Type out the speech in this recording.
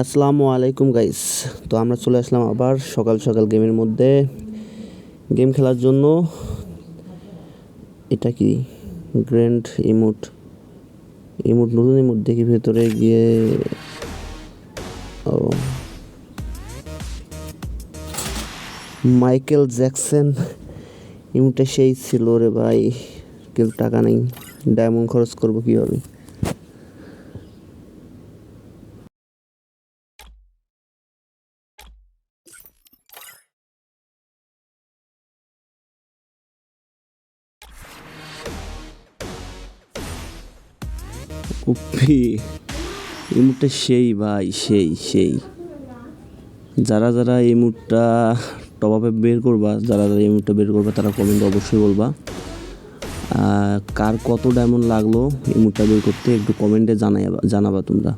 আসসালামু। আলাইকুম গাইস তো আমরা চলে আসলাম আবার সকাল সকাল গেমের মধ্যে। গেম খেলার জন্য এটা কি? গ্র্যান্ড ইমোট ইমোট নতুন ইমোট দেখি ভেতরে গিয়ে। ও। মাইকেল জ্যাকসন ইমোটটা সেই ছিল রে ভাই। কিন্তু টাকা নেই। ডায়মন্ড খরচ করব কীভাবে? উপ্পি এই মুডটা সেই ভাই, সেই সেই। যারা যারা এই মুডটা টপ আপে বের করবা, যারা যারা এই মুডটা বের করবা, তারা কমেন্ট অবশ্যই বলবা। কার কত ডায়মন্ড লাগল এই মুডটা বের করতে একটু কমেন্টে জানাই জানাবা তোমরা।